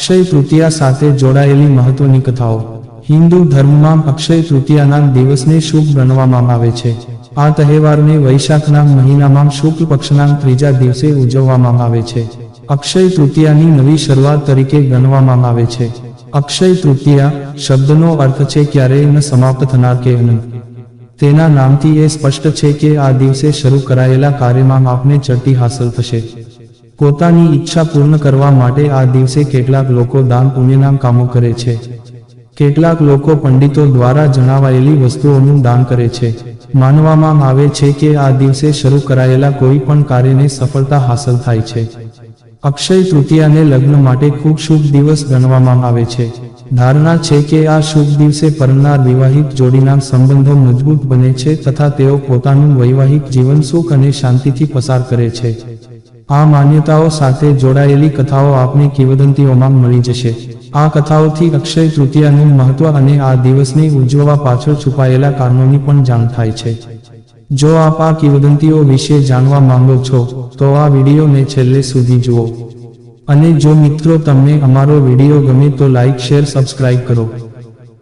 અક્ષય તૃતીયા સાથે જોડાયેલી મહત્વની કથાઓ. હિન્દુ ધર્મમાં અક્ષય તૃતીયાના દિવસને શુભ ગણવામાં આવે છે. આ તહેવારને વૈશાખના મહિનામાં શુક્લ પક્ષના ત્રીજા દિવસે ઉજવવામાં આવે છે. અક્ષય તૃતીયાની નવી શરૂઆત તરીકે ગણવામાં આવે છે. અક્ષય તૃતીયા શબ્દનો અર્થ છે ક્યારેય ન સમાપ્ત થનાર કે અનંત. તેના નામથી એ સ્પષ્ટ છે કે આ દિવસે શરૂ કરાયેલા કાર્યમાં આપને ચડતી હાંસલ થશે. પોતાની ઈચ્છા પૂર્ણ કરવા માટે આ દિવસે કેટલાક લોકો દાન પુણ્યના કામો કરે છે. કેટલાક લોકો પંડિતો દ્વારા જણાવાયેલી વસ્તુઓનું દાન કરે છે. માનવામાં આવે છે કે આ દિવસે શરૂ કરાયેલા કોઈ પણ કાર્યને સફળતા હાંસલ થાય છે. અક્ષય તૃતીયાને લગ્ન માટે ખૂબ શુભ દિવસ ગણવામાં આવે છે. ધારણા છે કે આ શુભ દિવસે પરનાર વિવાહિત જોડીના સંબંધો મજબૂત બને છે તથા તેઓ પોતાનું વૈવાહિક જીવન સુખ અને શાંતિથી પસાર કરે છે. આ માન્યતાઓ સાથે જોડાયેલી કથાઓ આપને કિંવદંતીઓમાં મળી જશે. આ કથાઓથી અક્ષય તૃતીયાનું મહત્વ અને આ દિવસને ઉજવવા પાછળ છુપાયેલા કારણોની પણ જાણ થાય છે. જો આપ આ કિંવદંતીઓ વિશે જાણવા માંગો છો, તો આ વિડીયોને છેલ્લે સુધી જુઓ. અને જો મિત્રો તમને અમારો વીડિયો ગમે તો લાઈક, શેર, સબસ્ક્રાઇબ કરો.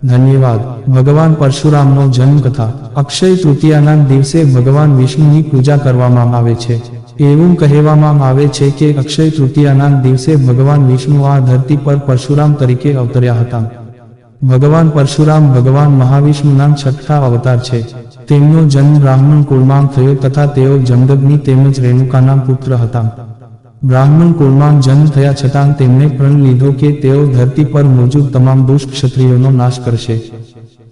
ધન્યવાદ. ભગવાન પરશુરામનો જન્મ કથા અક્ષય તૃતીયાના દિવસે ભગવાન વિષ્ણુની પૂજા કરવામાં આવે છે. એવું કહેવામાં આવે છે કે અક્ષય તૃતીયાના દિવસે ભગવાન વિષ્ણુ આ ધરતી પર પરશુરામ તરીકે અવતર્યા હતા. ભગવાન પરશુરામ ભગવાન મહાવિષ્ણુના છઠ્ઠા અવતાર છે. તેમનો જન્મ બ્રાહ્મણ કુળમાં થયો તથા તેઓ જમદગ્નિ તેમજ રેણુકાના પુત્ર હતા. બ્રાહ્મણ કુળમાં જન્મ થયા છતાં તેમણે પ્રણ લીધો કે તેઓ ધરતી પર મોજૂદ તમામ દુષ્ટ ક્ષત્રિયોનો નાશ કરશે.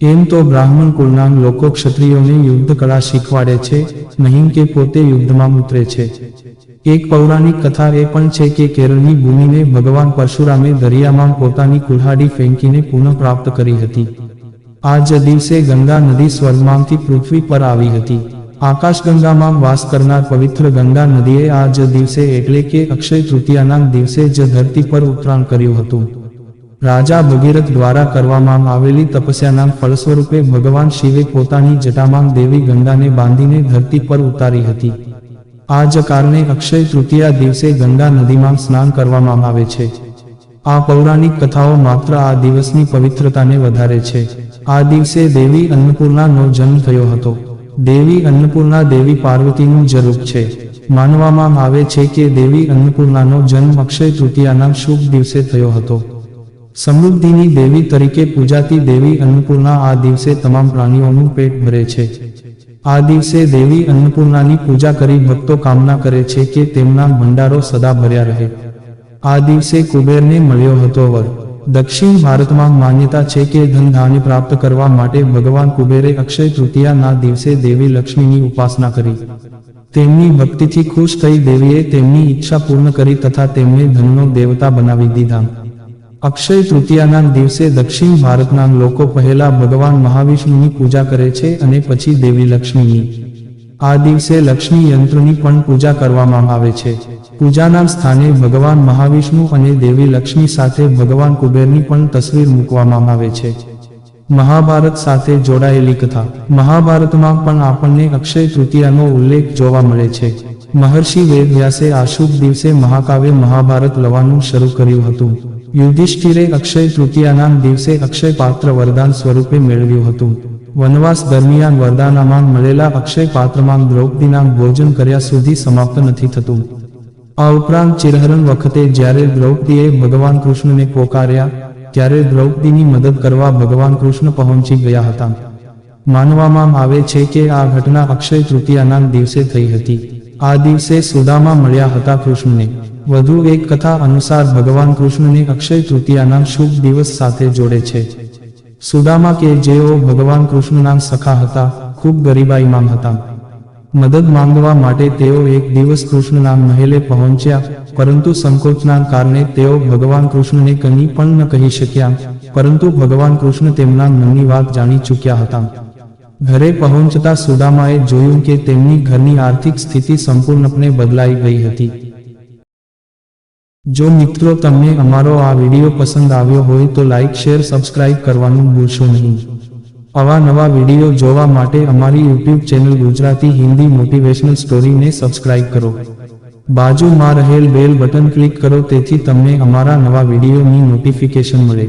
એમ તો બ્રાહ્મણ કુળના લોકો ક્ષત્રિયોને યુદ્ધ કળા શીખવાડે છે, નહીં કે પોતે યુદ્ધમાં ઉતરે છે. એક પૌરાણિક કથા એ પણ છે કે કેરળની ભૂમિને ભગવાન પરશુરામે દરિયામાં પોતાની કુલ્હાડી ફેંકીને પુનઃ પ્રાપ્ત કરી હતી. આ જ દિવસે ગંગા નદી સ્વર્ગમાંથી પૃથ્વી પર આવી હતી. આકાશગંગામાં વાસ કરનાર પવિત્ર ગંગા નદીએ આ જ દિવસે એટલે કે અક્ષય તૃતીયાના દિવસે જ ધરતી પર ઉતરાણ કર્યું હતું. રાજા ભગીરથ દ્વારા કરવામાં આવેલી તપસ્યાના ફળસ્વરૂપે ભગવાન શિવે પોતાની જટામાં દેવી ગંગાને બાંધીને ધરતી પર ઉતારી હતી. આ જ કારણે અક્ષય તૃતીયા દિવસે ગંગા નદીમાં સ્નાન કરવામાં આવે છે. આ પૌરાણિક કથાઓ માત્ર આ દિવસની પવિત્રતાને વધારે છે. આ દિવસે દેવી અન્નપૂર્ણાનો જન્મ થયો હતો. દેવી અન્નપૂર્ણા દેવી પાર્વતીનું જ રૂપ છે. માનવામાં આવે છે કે દેવી અન્નપૂર્ણાનો જન્મ અક્ષય તૃતીયાના શુભ દિવસે થયો હતો. સમૃદ્ધિની દેવી તરીકે પૂજાતી દેવી અન્નપૂર્ણા આ દિવસે તમામ પ્રાણીઓનું પેટ ભરે છે. આ દિવસે દેવી અન્નપૂર્ણાની પૂજા કરી ભક્તો કામના કરે છે કે તેમના ભંડારો સદા ભર્યા રહે. આ દિવસે કુબેરને મળ્યો હતો વર. દક્ષિણ ભારતમાં માન્યતા છે કે ધન ધાન્ય પ્રાપ્ત કરવા માટે ભગવાન કુબેરે અક્ષય તૃતીયાના દિવસે દેવી લક્ષ્મીની ઉપાસના કરી. તેમની ભક્તિથી ખુશ થઈ દેવીએ તેમની ઈચ્છા પૂર્ણ કરી તથા તેમને ધનનો દેવતા બનાવી દીધા. અક્ષય તૃતીયાના દિવસે દક્ષિણ ભારતના લોકો પહેલા ભગવાન મહાવિષ્ણુની પૂજા કરે છે અને પછી દેવી લક્ષ્મીની. આ દિવસે લક્ષ્મી યંત્રની પણ પૂજા કરવામાં આવે છે. પૂજાના સ્થાને ભગવાન મહાવિષ્ણુ અને દેવી લક્ષ્મી સાથે ભગવાન કુબેરની પણ તસવીર મૂકવામાં આવે છે. મહાભારત સાથે જોડાયેલી કથા. મહાભારતમાં પણ આપણને અક્ષય તૃતીયાનો ઉલ્લેખ જોવા મળે છે. મહર્ષિ વેદવ્યાસે આ દિવસે મહાકાવ્ય મહાભારત લવાનું શરૂ કર્યું હતું. યુધિષ્ઠિરે અક્ષય તૃતીયાના દિવસે અક્ષય પાત્ર વરદાન સ્વરૂપે મેળવ્યું હતું. વનવાસ દરમિયાન વરદાનામાં મળેલા અક્ષય પાત્રમાં દ્રૌપદીના ભોજન કર્યા સુધી સમાપ્ત નથી થતું. આ ઉપરાંત ચિરહરણ વખતે જ્યારે દ્રૌપદીએ ભગવાન કૃષ્ણને પોકાર્યા, ત્યારે દ્રૌપદીની મદદ કરવા ભગવાન કૃષ્ણ પહોંચી ગયા હતા. માનવામાં આવે છે કે આ ઘટના અક્ષય તૃતીયાના દિવસે થઈ હતી. આ દિવસે સુદામા મળ્યા હતા કૃષ્ણને. વધુ એક કથા અનુસાર ભગવાન કૃષ્ણને અક્ષય તૃતીયાના શુભ દિવસ સાથે જોડે છે. સુદામા કે જેઓ ભગવાન કૃષ્ણના સખા હતા, ખૂબ ગરીબાઈમાં હતા. મદદ માંગવા માટે તેઓ એક દિવસ કૃષ્ણના મહેલે પહોંચ્યા, પરંતુ સંકોચના કારણે તેઓ ભગવાન કૃષ્ણને કંઈ પણ ન કહી શક્યા, પરંતુ ભગવાન કૃષ્ણ તેમના મનની વાત જાણી ચૂક્યા હતા. ઘરે પહોંચતા સુદામાએ જોયું કે તેમની ઘરની આર્થિક સ્થિતિ સંપૂર્ણપણે બદલાઈ ગઈ હતી. જો મિત્રો તમને અમારો આ વીડિયો પસંદ આવ્યો હોય તો લાઇક શેર, સબસ્ક્રાઇબ કરવાનું ભૂલશો નહીં. આવા નવા વીડિયો જોવા માટે અમારી YouTube channel Gujarati Hindi motivational સ્ટોરીને subscribe કરો. બાજુમાં રહેલ બેલ બટન ક્લિક કરો, તેથી તમને અમારા નવા વિડીયોની નોટિફિકેશન મળે.